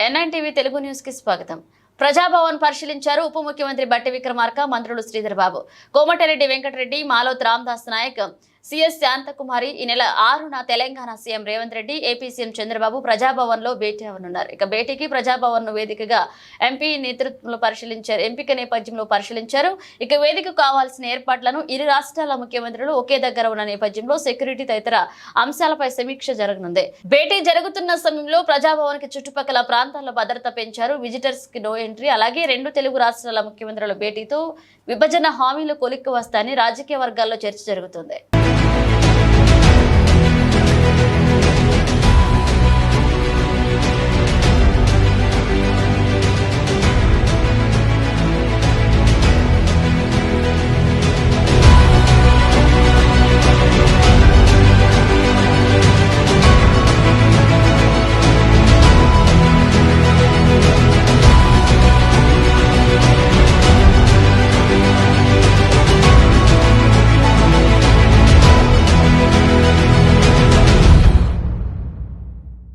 NITV Telugu న్యూస్కి స్వాగతం. ప్రజాభవన్ పరిశీలించారు ఉప ముఖ్యమంత్రి బట్టి విక్రమార్క మంత్రులు శ్రీధర్ బాబు. కోమటిరెడ్డి వెంకటరెడ్డి మాలోత్ రామదాస్ నాయక్ సిఎస్ శాంతకుమారి ఈ నెల ఆరున Telangana CM Revanth Reddy AP CM Chandrababu ప్రజాభవన్లో భేటీ అవనున్నారు ఇక భేటీకి ప్రజాభవన్ వేదికగా ఎంపీ నేతృత్వంలో పరిశీలించారు ఎంపిక నేపథ్యంలో పరిశీలించారు. ఇక వేదిక కావాల్సిన ఏర్పాట్లను ఇరు రాష్ట్రాల ముఖ్యమంత్రులు ఒకే దగ్గర ఉన్న నేపథ్యంలో సెక్యూరిటీ తదితర అంశాలపై సమీక్ష జరగనుంది. భేటీ జరుగుతున్న సమయంలో ప్రజాభవన్కి చుట్టుపక్కల ప్రాంతాల్లో భద్రత పెంచారు. విజిటర్స్కి నో ఎంట్రీ అలాగే రెండు తెలుగు రాష్ట్రాల ముఖ్యమంత్రుల భేటీతో విభజన హామీలు కొలిక్కి వస్తాయని రాజకీయ వర్గాల్లో చర్చ జరుగుతుంది.